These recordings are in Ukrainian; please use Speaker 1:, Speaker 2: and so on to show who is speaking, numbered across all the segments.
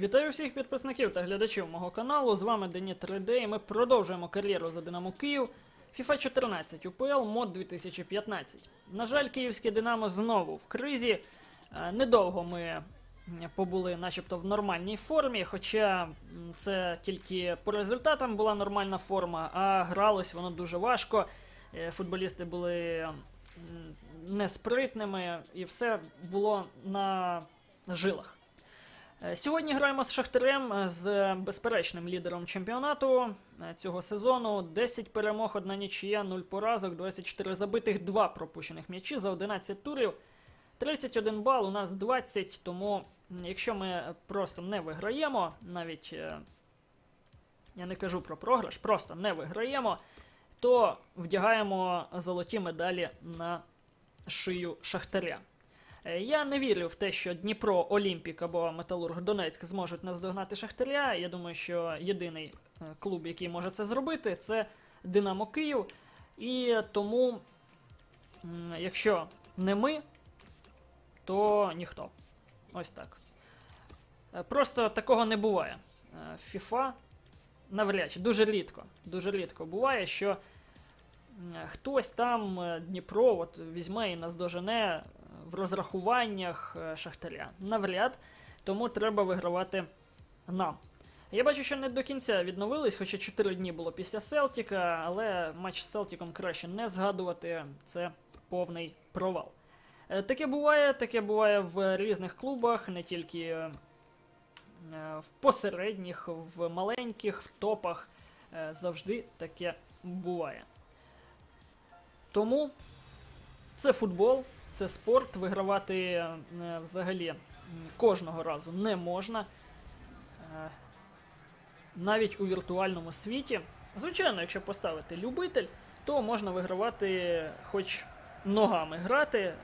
Speaker 1: Вітаю всіх підписників та глядачів мого каналу. З вами Дені 3D і ми продовжуємо кар'єру за Динамо Київ. FIFA 14 УПЛ мод 2015. На жаль, київське Динамо знову в кризі. Е, Недовго ми побули начебто в нормальній формі, хоча це тільки по результатам була нормальна форма, а гралось воно дуже важко. Е, Футболісти були неспритними, і все було на жилах. Е, Сьогодні граємо з Шахтарем е, з безперечним лідером чемпіонату е, цього сезону. 10 перемог, одна нічия, 0 поразок, 24 забитих, 2 пропущених м'ячі за 11 турів. 31 бал, у нас 20, тому якщо ми просто не виграємо, навіть я не кажу про програш, просто не виграємо, то вдягаємо золоті медалі на шию Шахтаря. Е, Я не вірю в те, що Дніпро, Олімпік або Металург Донецьк зможуть наздогнати Шахтаря. Я думаю, що єдиний е, клуб, який може це зробити, це Динамо Київ. І тому, якщо не ми, то ніхто. Ось так. Е, Просто такого не буває. FIFA навряд чи дуже рідко. Дуже рідко буває, що хтось там Дніпро от, візьме і наздожене в розрахуваннях е, Шахтаря. Навряд, тому треба вигравати нам. Я бачу, що не до кінця відновились, хоча 4 дні було після Селтіка, але матч з Селтіком краще не згадувати. Це повний провал. Е, Таке буває, таке буває в різних клубах, не тільки е, в посередніх, в маленьких, в топах. Завжди таке буває. Тому це футбол, це спорт. Вигравати е, взагалі кожного разу не можна. Е, Навіть у віртуальному світі. Звичайно, якщо поставити любитель, то можна вигравати хоч ногами грати, е,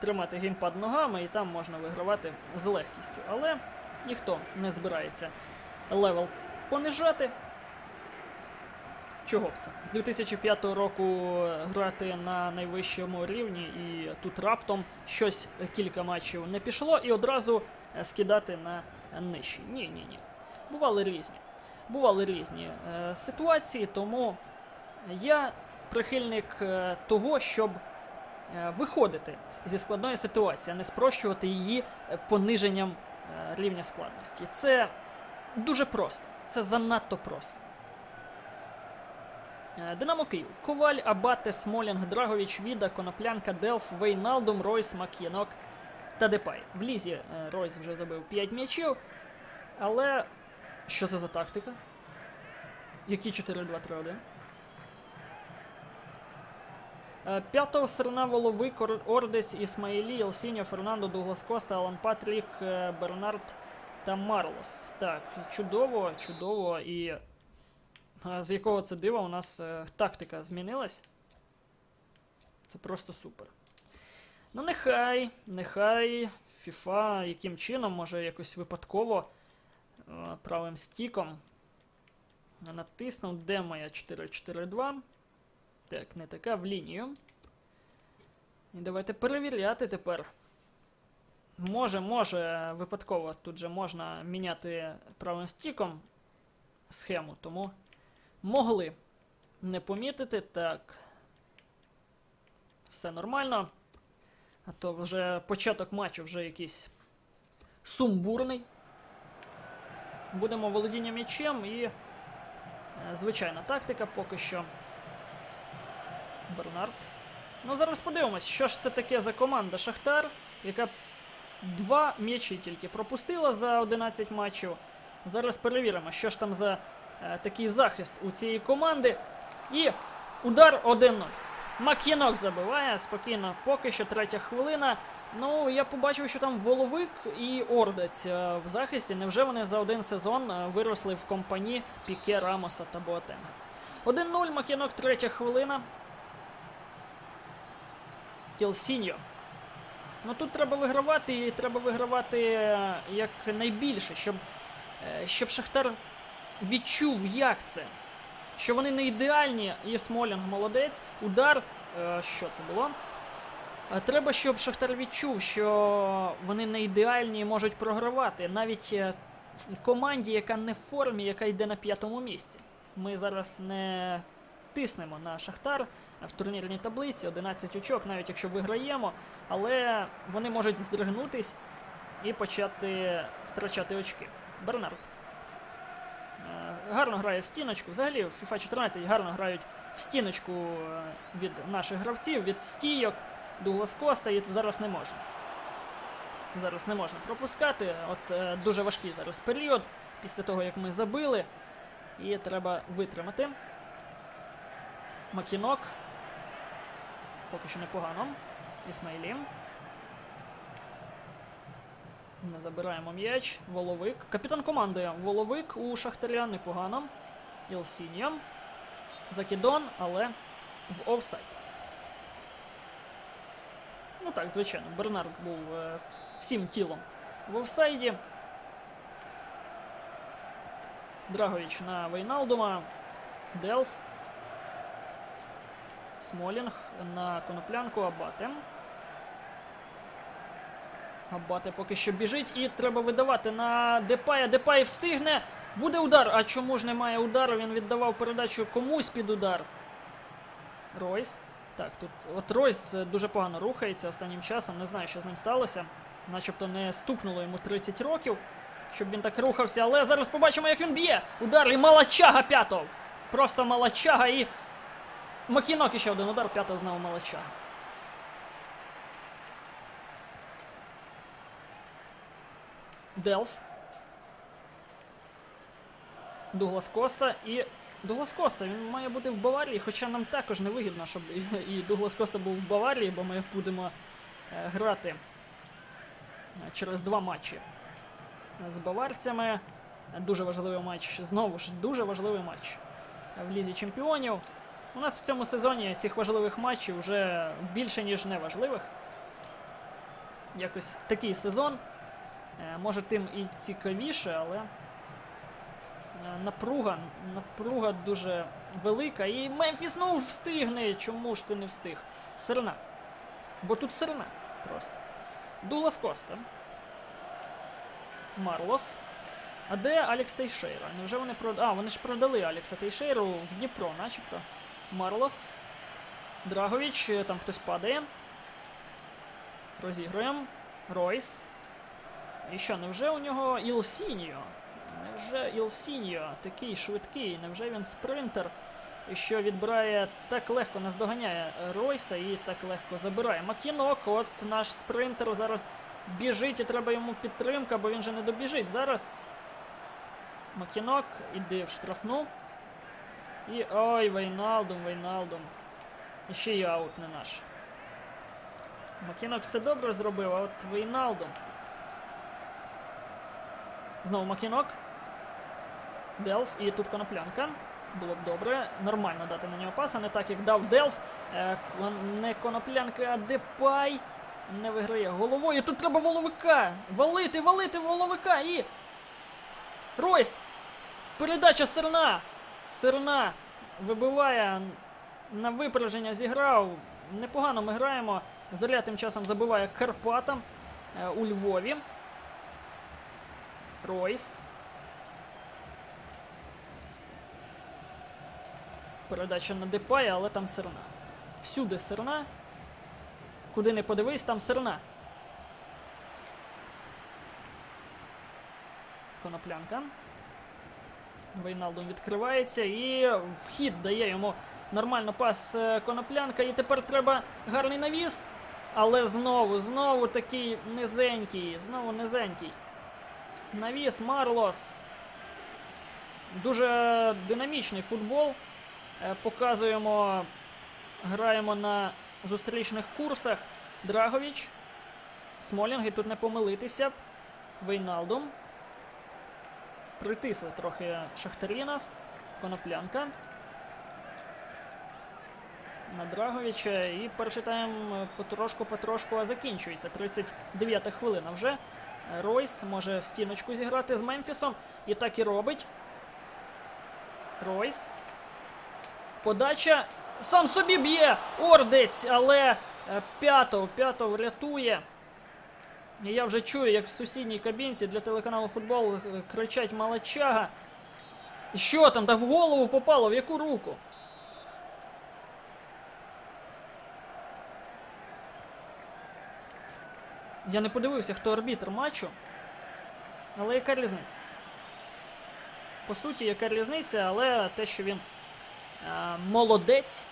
Speaker 1: тримати геймпад ногами, і там можна вигравати з легкістю. Але ніхто не збирається левел понижати. Чого б це? З 2005 року грати на найвищому рівні, і тут раптом щось е, кілька матчів не пішло, і одразу е, скидати на нижчий. Ні, ні, ні. Бували різні. Бували різні е, ситуації, тому я прихильник е, того, щоб е, виходити зі складної ситуації, а не спрощувати її е, пониженням е, рівня складності. Це дуже просто. Це занадто просто. Е, Динамо Київ. Коваль, Абате, Смолінг, Драгович, Віда, Коноплянка, Делф, Вейналдум, Ройс, Мак'єнок та Депай. В лізі е, Ройс вже забив 5 м'ячів. Але що це за тактика? Які 4-2-3-1? Е, П'ятого Серна Воловик, Ордець, Ісмаїлі, Елсіньо, Фернандо, Дуглас Коста, Алан Патрік, Бернард та Марлос. Так, чудово, чудово. І з якого це дива у нас е, тактика змінилась. Це просто супер. Ну, нехай, нехай FIFA яким чином, може якось випадково е, правим стіком натиснув, де моя 4-4-2. Так, не така в лінію. І давайте перевіряти тепер. Може, може, випадково тут же можна міняти правим стіком схему, тому могли не помітити. Так. Все нормально. А то вже початок матчу вже якийсь сумбурний. Будемо володіння м'ячем і е, звичайна тактика поки що. Бернард. Ну, зараз подивимось, що ж це таке за команда Шахтар, яка два м'ячі тільки пропустила за 11 матчів. Зараз перевіримо, що ж там за такий захист у цієї команди. І удар 1-0. Мак'єнок забиває спокійно, поки що третя хвилина. Ну, я побачив, що там Воловик і Ордець е, в захисті. Невже вони за один сезон е, виросли в компанії Піке, Рамоса та Боатенга? 1-0, Мак'єнок, третя хвилина. Ілсіньо. Ну тут треба вигравати, і треба вигравати е, як найбільше, щоб, е, щоб Шахтар відчув, як це. Що вони не ідеальні, і Смолінг молодець. Удар. е, Що це було? Е, Треба, щоб Шахтар відчув, що вони не ідеальні і можуть програвати. Навіть е, команді, яка не в формі, яка йде на п'ятому місці. Ми зараз не тиснемо на Шахтар в турнірній таблиці, 11 очок, навіть якщо виграємо, але вони можуть здригнутись і почати втрачати очки. Бернард. Гарно грає в стіночку. Взагалі в FIFA 14 гарно грають в стіночку е, від наших гравців, від стійок. Дуглас Коста і зараз не можна. Зараз не можна пропускати. От е, дуже важкий зараз період після того, як ми забили. І треба витримати. Макінок. Поки що непогано. Ісмаїлі. Не забираємо м'яч. Воловик. Капітан командує. Воловик у Шахтаря непогано. Ілсіньо. Закидон, але в офсайд. Ну так, звичайно, Бернард був е, всім тілом в офсайді. Драгович на Вейналдума. Делф. Смолінг на коноплянку Абате. Абате поки що біжить і треба видавати на Депая. Депай встигне. Буде удар. А чому ж немає удару? Він віддавав передачу комусь під удар. Ройс. Так, тут от Ройс е, дуже погано рухається останнім часом. Не знаю, що з ним сталося. Начебто не стукнуло йому 30 років, щоб він так рухався. Але зараз побачимо, як він б'є. Удар і малачага п'ятого. Просто малачага і. Макінок іще один удар, п'ятого знову малачага. Делф. Дуглас Коста і. Дуглас Коста, він має бути в Баварії, хоча нам також не вигідно, щоб і- Дуглас Коста був в Баварії, бо ми будемо е, грати е, через два матчі з баварцями. Дуже важливий матч. Знову ж дуже важливий матч в Лізі Чемпіонів. У нас в цьому сезоні цих важливих матчів вже більше, ніж неважливих. Якось такий сезон. Е, Може, тим і цікавіше, але е, напруга, напруга дуже велика. І Мемфіс ну встигне. Чому ж ти не встиг? Серна. Бо тут серна просто. Дулас Коста. Марлос. А де Алекс Тейшейра? Невже вони продали. А, вони ж продали Алекса Тейшейру в Дніпро, начебто. Марлос. Драгович, е, там хтось падає. Розігруємо. Ройс. І що, невже у нього Ілсіньо? Невже Ілсіньо такий швидкий? Невже він спринтер? Що відбирає так легко наздоганяє Ройса і так легко забирає. Макінок, от наш спринтер зараз біжить і треба йому підтримка, бо він же не добіжить зараз. Макінок іде в штрафну. І ой, Вейналдум, Вейналдум. І ще й аут не наш. Макінок все добре зробив, а от Вейналдум. Знову Макінок. Делф і тут коноплянка. Було б добре. Нормально дати на нього пас, а не так, як дав Делф. Е, не коноплянка, а Депай. Не виграє головою. Тут треба воловика. Валити, валити воловика і. Ройс! Передача Серна! Серна вибиває на випередження зіграв. Непогано ми граємо. Заря тим часом забиває Карпатам е, у Львові. Ройс. Передача на Депая, але там Серна. Всюди Серна. Куди не подивись, там Серна. Коноплянка. Вейналдом відкривається і вхід дає йому нормально пас е, коноплянка. І тепер треба гарний навіс. Але знову, знову такий низенький. Знову низенький. Навіс Марлос. Дуже динамічний футбол. Е, Показуємо, граємо на зустрічних курсах. Драгович. Смолінг, і тут не помилитися. Вейналдум. Притисли трохи Шахтарі нас. Коноплянка. На Драговича. І перший тайм потрошку-потрошку закінчується. 39 хвилина вже. Ройс може в стіночку зіграти з Мемфісом. І так і робить. Ройс. Подача. Сам собі б'є Ордець, але е, п'ятов, п'ятов рятує. Я вже чую, як в сусідній кабінці для телеканалу футбол е, кричать Малачага. Що там? Та в голову попало, в яку руку? Я не подивився, хто арбітр матчу. Але яка різниця? По суті, яка різниця, але те, що він е, молодець,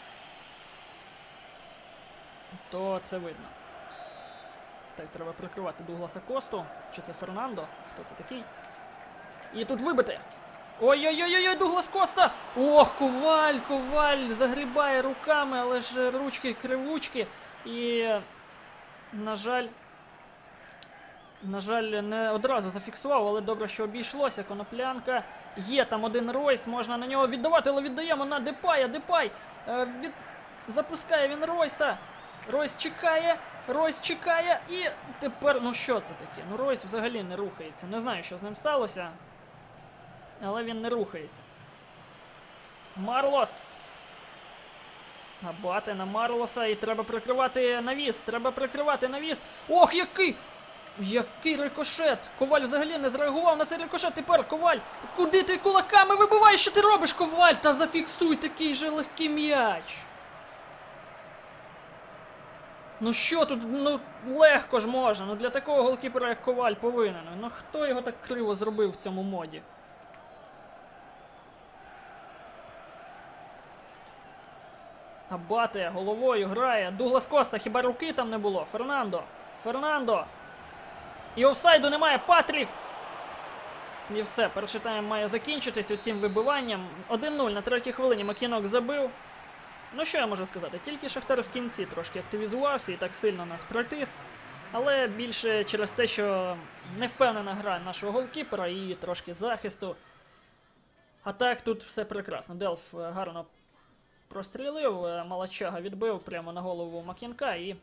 Speaker 1: то це видно. Так, треба прикривати Дугласа Косту. Чи це Фернандо? Хто це такий? І тут вибити. Ой-ой-ой, Дуглас Коста! Ох, коваль, коваль загрібає руками, але ж ручки кривучки. І, на жаль, на жаль, не одразу зафіксував, але добре, що обійшлося. Коноплянка. Є там один Ройс, можна на нього віддавати, але віддаємо на Депая. Депай е, від... запускає він Ройса. Ройс чекає, Ройс чекає і тепер. Ну що це таке? Ну Ройс взагалі не рухається. Не знаю, що з ним сталося. Але він не рухається. Марлос. Набати на Марлоса і треба прикривати навіс. Треба прикривати навіс. Ох, який! Який рикошет! Коваль взагалі не зреагував на цей рикошет. Тепер Коваль! Куди ти кулаками вибиваєш? Що ти робиш, Коваль? Та зафіксуй такий же легкий м'яч. Ну що тут, ну легко ж можна. Ну для такого голкіпера, як Коваль, повинен. Ну хто його так криво зробив в цьому моді? Абате головою грає. Дуглас Коста, хіба руки там не було? Фернандо. Фернандо. І офсайду немає. Патрік. І все. Перший тайм має закінчитись оцім вибиванням. 1-0 на третій хвилині Макінок забив. Ну що я можу сказати? Тільки Шахтар в кінці трошки активізувався і так сильно нас притис. Але більше через те, що не впевнена гра нашого голкіпера і трошки захисту. А так тут все прекрасно. Делф е, гарно прострілив, е, Малачага відбив прямо на голову Мак'янка і.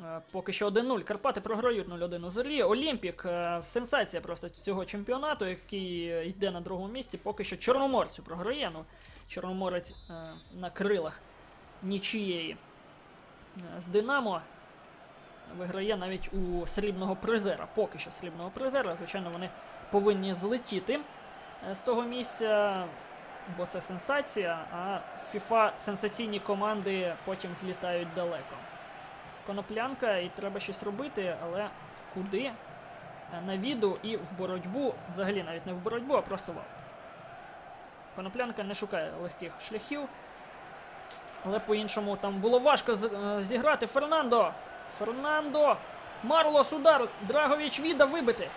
Speaker 1: Е, Поки що 1-0. Карпати програють 0-1 у зорі. Олімпік е, сенсація просто цього чемпіонату, який е, йде на другому місці. Поки що Чорноморцю програє. Ну, Чорноморець на крилах нічієї з Динамо. Виграє навіть у срібного призера. Поки що срібного призера. Звичайно, вони повинні злетіти з того місця, бо це сенсація. А FIFA сенсаційні команди потім злітають далеко. Коноплянка, і треба щось робити, але куди? Е, На віду і в боротьбу, взагалі навіть не в боротьбу, а просто вал. Коноплянка не шукає легких шляхів. Але по-іншому там було важко е, зіграти. Фернандо! Фернандо! Марлос удар! Драгович віддав вибити.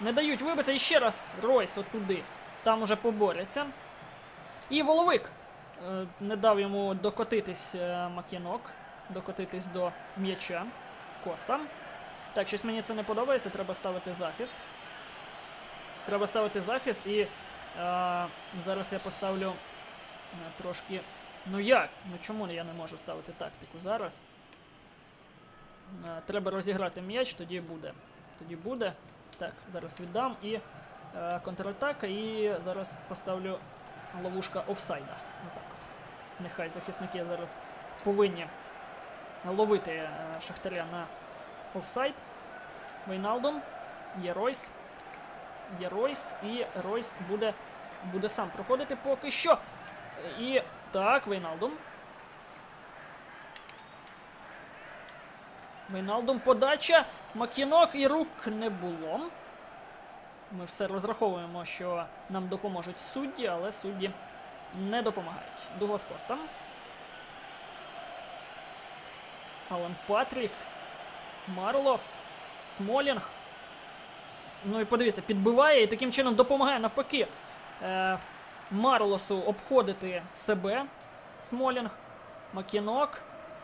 Speaker 1: Не дають вибити і ще раз Ройс отуди. Там уже поборяться. І воловик е, не дав йому докотитись Мак'янок, докотитись до м'яча. Коста. Так, щось мені це не подобається, треба ставити захист. Треба ставити захист і е, зараз я поставлю е, трошки. Ну як? Ну чому я не можу ставити тактику зараз? Е, треба розіграти м'яч, тоді буде. Тоді буде. Так, зараз віддам і е, контратака, і зараз поставлю ловушка офсайда. Отак от. Нехай захисники зараз повинні ловити е, Шахтаря на офсайд. Вейналдон. Є Ройс. Є Ройс. І Ройс буде, буде сам проходити поки що. І так, Вейналдом. Вейналдом подача. Макінок і рук не було. Ми все розраховуємо, що нам допоможуть судді, але судді не допомагають. Дуглас Коста. Алан Патрік. Марлос. Смолінг. Ну і подивіться, підбиває і таким чином допомагає навпаки. Е, Марлосу обходити себе. Смолінг. Макінок.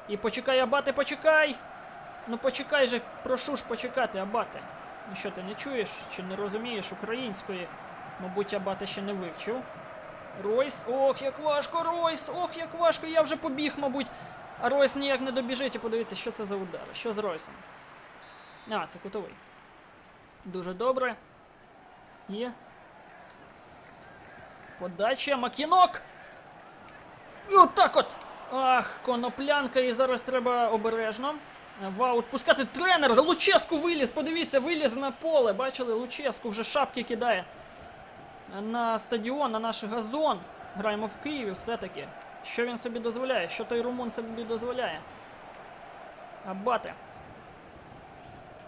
Speaker 1: І почекай, Абате, почекай! Ну почекай же, прошу ж почекати, Абате. Ну що ти не чуєш чи не розумієш української? Мабуть, Абате ще не вивчив. Ройс, ох, як важко, Ройс! Ох, як важко, я вже побіг, мабуть. А Ройс ніяк не добіжить і подивіться, що це за удар. Що з Ройсом? А, це кутовий. Дуже добре. Є. Подача, Макінок! І отак от! Ах, коноплянка, і зараз треба обережно. в аут пускати тренер. Луческу виліз, подивіться, виліз на поле. Бачили, Луческу вже шапки кидає на стадіон, на наш газон. Граємо в Києві все-таки. Що він собі дозволяє? Що той румун собі дозволяє? Абате.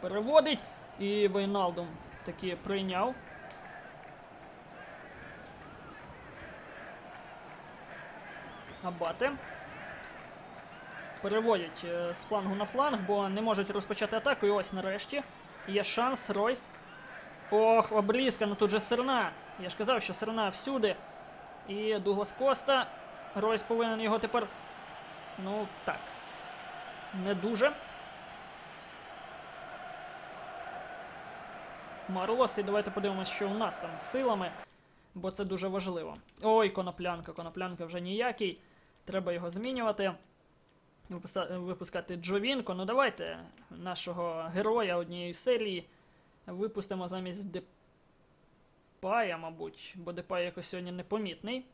Speaker 1: Переводить. І Вейналдум таки прийняв. Абате. Переводять е, з флангу на фланг, бо не можуть розпочати атаку. І ось нарешті є шанс. Ройс. Ох, обрізка, ну тут же Серна. Я ж казав, що Серна всюди. І Дуглас Коста. Ройс повинен його тепер. Ну, так. Не дуже. Марлос, і давайте подивимося, що у нас там з силами, бо це дуже важливо. Ой, коноплянка, коноплянка вже ніякий. Треба його змінювати. Випускати Джовінко. Ну давайте нашого героя однієї серії випустимо замість Депая, мабуть, бо Депай якось сьогодні непомітний.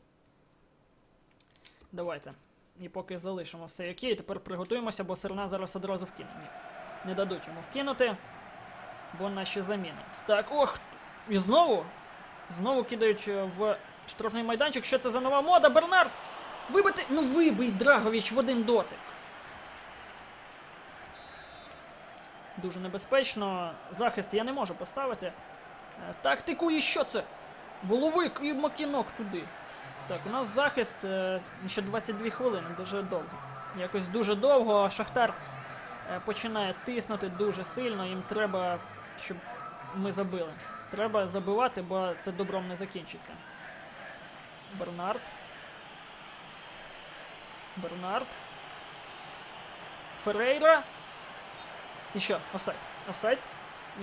Speaker 1: Давайте. І поки залишимо все окей, тепер приготуємося, бо Серна зараз одразу вкине. Ні. Не дадуть йому вкинути, бо наші заміни. Так, ох! І знову. Знову кидають е, в штрафний майданчик. Що це за нова мода? Бернард! Вибити! Ну вибий Драгович в один дотик. Дуже небезпечно. Захист я не можу поставити. Е, Тактику і що це? Воловик і макінок туди. Так, у нас захист е, ще 22 хвилини, дуже довго. Якось дуже довго. Шахтар е, починає тиснути дуже сильно. Їм треба, щоб ми забили. Треба забивати, бо це добром не закінчиться. Бернард. Бернард. Ферейра. І що? Офсайд. Офсайд.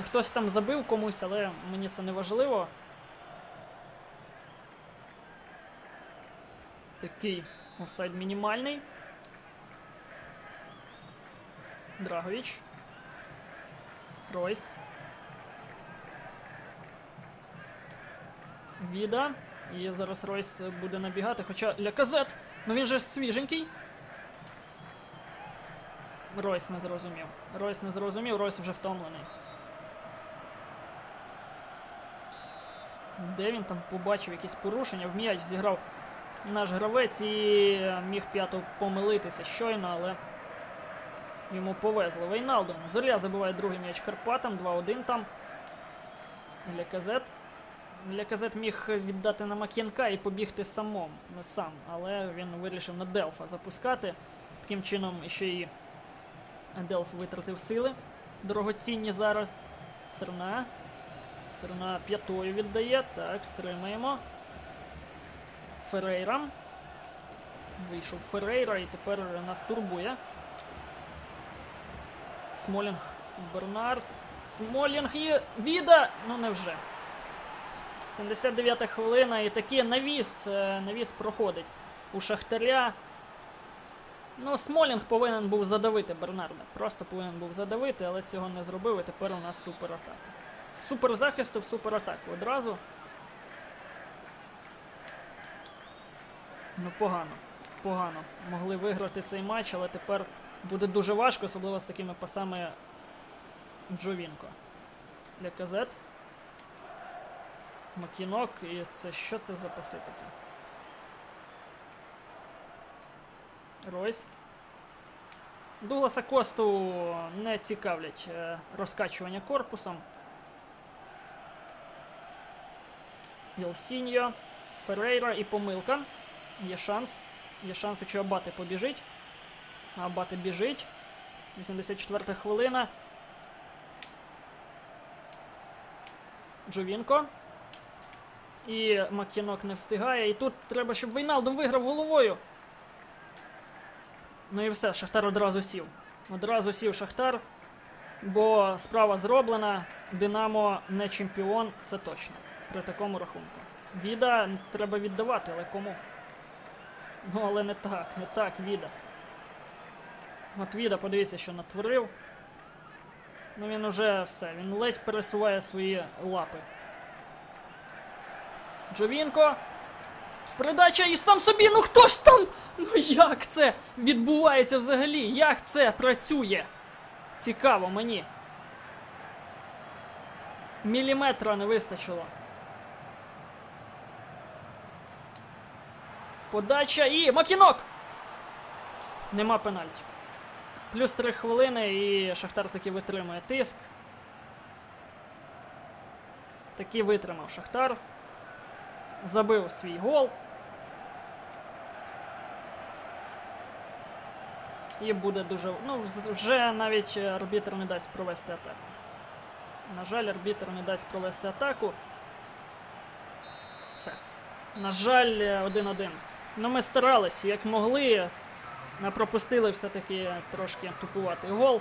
Speaker 1: Хтось там забив комусь, але мені це не важливо. Такий офсайд мінімальний. Драгович. Ройс. Віда. І зараз Ройс буде набігати, хоча Ляказет. Ну він же свіженький. Ройс не зрозумів. Ройс не зрозумів, Ройс вже втомлений. Де він там побачив якісь порушення? В м'яч зіграв наш гравець і міг п'ято помилитися щойно, але йому повезло. Вейналдом. Зоря забиває другий м'яч Карпатам, 2-1 там. Ляказет. Ляказет міг віддати на Мак'янка і побігти самом, сам, але він вирішив на Делфа запускати. Таким чином ще і Делф витратив сили. Дорогоцінні зараз. Серна. Серна п'ятою віддає. Так, стримаємо. Ферейра. Вийшов Ферейра і тепер нас турбує. Смолінг Бернард. Смолінг і Віда. Ну невже. 79 хвилина і такий навіс, е, навіс проходить у Шахтаря. Ну, Смолінг повинен був задавити Бернарда. Просто повинен був задавити, але цього не зробив. І тепер у нас суператака. З суперзахисту в суператаку одразу. Ну, погано. Погано. Могли виграти цей матч, але тепер буде дуже важко, особливо з такими пасами Джовінко. Ляказет. Макінок. І це що це за паси такі? Ройс. Дугласа Косту не цікавлять е, розкачування корпусом. Єлсіньо, Ферейра і помилка. Є шанс. Є шанс, якщо Абати побіжить. Абати біжить. 84 хвилина. Джовінко. І Макінок не встигає. І тут треба, щоб Вейналдум виграв головою. Ну і все, Шахтар одразу сів. Одразу сів Шахтар, бо справа зроблена. Динамо не чемпіон, це точно. При такому рахунку. Віда треба віддавати, але кому? Ну, але не так, не так, Віда. От Віда, подивіться, що натворив. Ну він уже все, він ледь пересуває свої лапи. Джовінко. Передача і сам собі. Ну хто ж там? Ну як це відбувається взагалі? Як це працює? Цікаво мені. Міліметра не вистачило. Подача і Макінок! Нема пенальті. Плюс 3 хвилини і Шахтар таки витримує тиск. Таки витримав Шахтар. Забив свій гол. І буде дуже. Ну, вже навіть арбітр не дасть провести атаку. На жаль, арбітр не дасть провести атаку. Все. На жаль, е, 1-1. Ну, ми старалися, як могли. Пропустили все-таки трошки тупуватий гол.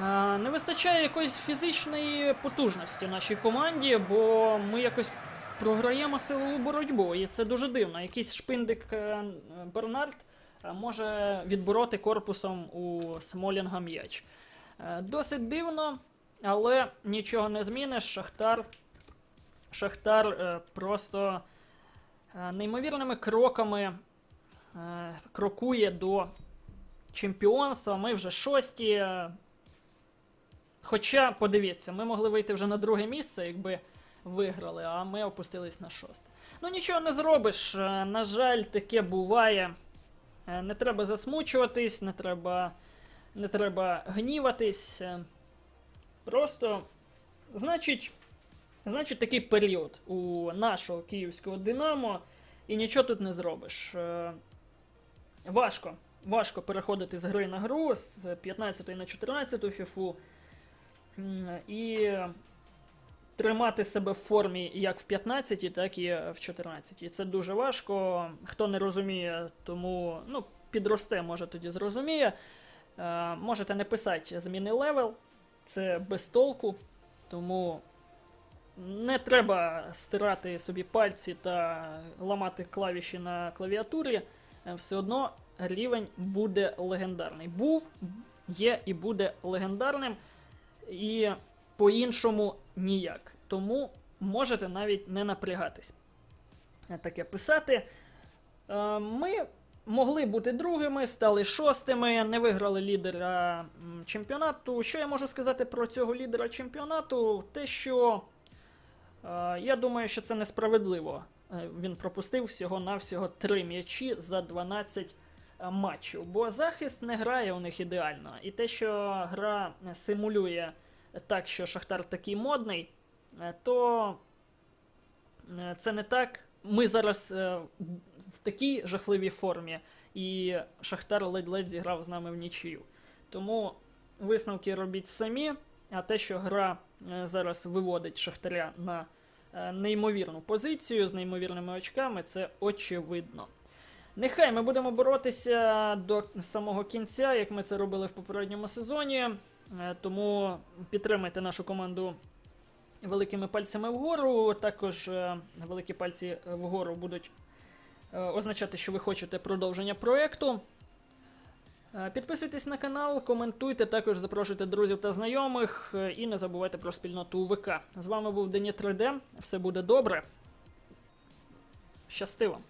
Speaker 1: Е, Не вистачає якоїсь фізичної потужності нашій команді, бо ми якось програємо силову боротьбу. І це дуже дивно. Якийсь шпиндик е, Бернард е, може відбороти корпусом у Смолінга м'яч. Досить дивно, але нічого не зміниш. Шахтар, Шахтар просто неймовірними кроками е, крокує до чемпіонства. Ми вже шості. е, Хоча, подивіться, ми могли вийти вже на друге місце, якби виграли, а ми опустились на шосте. Ну нічого не зробиш. е, На жаль, таке буває. Е, Не треба засмучуватись, не треба, не треба гніватись. е, Просто, значить, значить, такий період у нашого київського Динамо, і нічого тут не зробиш. Е, Важко. Важко переходити з гри на гру з 15 на 14 фіфу. І тримати себе в формі як в 15, так і в 14. І це дуже важко. Хто не розуміє, тому ну, підросте, може тоді зрозуміє. Е, можете не писати зміни левел, це без толку, тому не треба стирати собі пальці та ламати клавіші на клавіатурі. Е, Все одно рівень буде легендарний. Був, є і буде легендарним. І по-іншому ніяк. Тому можете навіть не напрягатись. Е, Таке писати. Е, Ми могли бути другими, стали шостими, не виграли лідера чемпіонату. Що я можу сказати про цього лідера чемпіонату? Те, що я думаю, що це несправедливо. Е, Він пропустив всього-навсього 3 м'ячі за 12 е, матчів. Бо захист не грає у них ідеально. І те, що гра е, симулює так, що Шахтар такий модний, е, то е, це не так. Ми зараз е, в такій жахливій формі, і Шахтар ледь-ледь зіграв з нами в нічию. Тому висновки робіть самі, а те, що гра е, зараз виводить Шахтаря на е, неймовірну позицію з неймовірними очками, це очевидно. Нехай ми будемо боротися до самого кінця, як ми це робили в попередньому сезоні. Е, Тому підтримайте нашу команду великими пальцями вгору. Також великі пальці вгору будуть означати, що ви хочете продовження проекту. Е, Підписуйтесь на канал, коментуйте, також запрошуйте друзів та знайомих е, і не забувайте про спільноту УВК. З вами був Дені 3D. Все буде добре. Щасти вам!